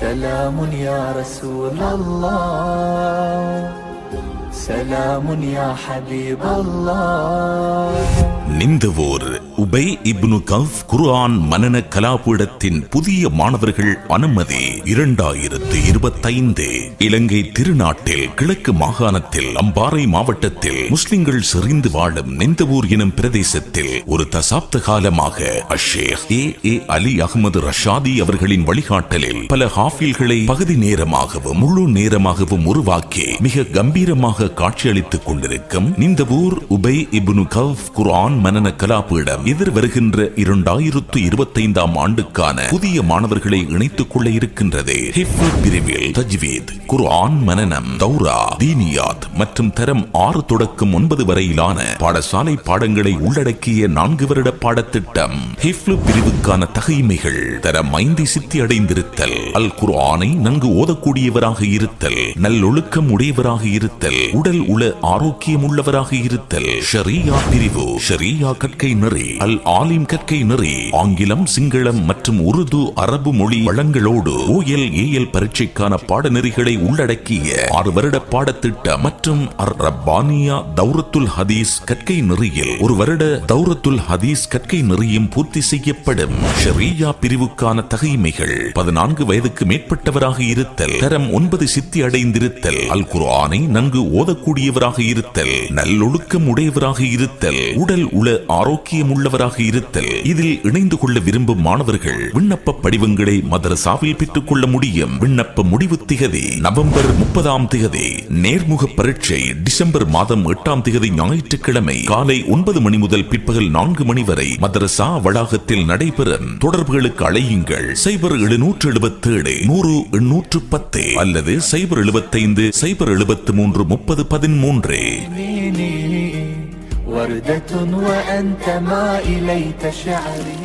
سلام يا رسول الله سلام يا حبيب الله நிந்தவோர் உபை இப்னு cuff குர்ஆன் மனன கலாபீடத்தின் புதிய மாணவர்கள் அனுமதி இரண்டாயிரத்து இருபத்தைந்து. இலங்கை திருநாட்டில் கிழக்கு மாகாணத்தில் அம்பாறை மாவட்டத்தில் முஸ்லிம்கள் செறிந்து வாழும் நிந்தவூர் எனும் பிரதேசத்தில் ஒரு தசாப்த காலமாக அஷேக் ஏ. ஏ. அலி அகமது ரஷாதி அவர்களின் வழிகாட்டலில் பல ஹாஃபில்களை பகுதி நேரமாகவும் முழு நேரமாகவும் உருவாக்கி மிக கம்பீரமாக காட்சியளித்துக் கொண்டிருக்கும் Nintavur Ubai Ibnu Kaab Quran மனன கலாபீடம் எதிர் வருகின்ற இரண்டாயிரத்து இருபத்தைந்தாம் ஆண்டுக்கான புதிய மாணவர்களை இணைத்துக் கொள்ள இருக்கின்றது. ஹிஃபு பிரிவில் தஜ்வீத் குர்ஆன் மனநம் தௌரா தீனியாத் மற்றும் தரம் ஆறு தொடக்கம் ஒன்பது வரையிலான பாடசாலை பாடங்களை உள்ளடக்கிய நான்கு வருட பாடத்திட்டம். ஹிஃப்லு பிரிவுக்கான தகைமைகள் தரம் ஐந்து சித்தி அடைந்திருத்தல் அல் குர்ஆனை நன்கு ஓதக்கூடியவராக இருத்தல் நல்லொழுக்கம் உடையவராக இருத்தல் உடல் உள ஆரோக்கியம் உள்ளவராக இருத்தல். ஷரியா பிரிவு ஷரியா கற்கை நெறி. அல் ஆலிம் கற்கை நெறி ஆங்கிலம் சிங்களம் மற்றும் உருது அரபு மொழி வளங்களோடு ஓஎல் ஏஎல் பரீட்சைக்கான பாடநெறிகளை உள்ளடக்கிய ஆறு வருட பாடத்திட்டம் மற்றும் அர் ரப்பானியா தௌரத்துல் ஹதீஸ் கற்கை நெறியில் ஒரு வருட தௌரத்துல் ஹதீஸ் கற்கை நெறியும் பூர்த்தி செய்யப்படும். ஷரியா பிரிவுக்கான தகைமைகள் பதினான்கு வயதுக்கு மேற்பட்டவராக இருத்தல் தரம் ஒன்பது சித்தி அடைந்திருத்தல் அல் குர்ஆனை நன்கு ஓதக்கூடியவராக இருத்தல் நல்லொழுக்கம் உடையவராக இருத்தல் உடல் உள ஆரோக்கியமுள்ள உள்ளவராக இருத்தல். இதில் இணைந்து கொள்ள விரும்பும் மாணவர்கள் விண்ணப்ப படிவங்களை மதரசாவில் பெற்றுக் கொள்ள முடியும். விண்ணப்ப முடிவு திகதி நவம்பர் முப்பதாம் திகதி. நேர்முக பரீட்சை டிசம்பர் மாதம் எட்டாம் திகதி ஞாயிற்றுக்கிழமை காலை ஒன்பது மணி முதல் பிற்பகல் நான்கு மணி வரை மதரசா வளாகத்தில் நடைபெறும். தொடர்புகளுக்கு அழையுங்கள். சைபர் எழுநூற்று எழுபத்தேழு நூறு எண்ணூற்று பத்து அல்லது சைபர் எழுபத்தைந்து சைபர் எழுபத்து மூன்று முப்பது பதிமூன்று. وردة وأنت ما إليت شعري.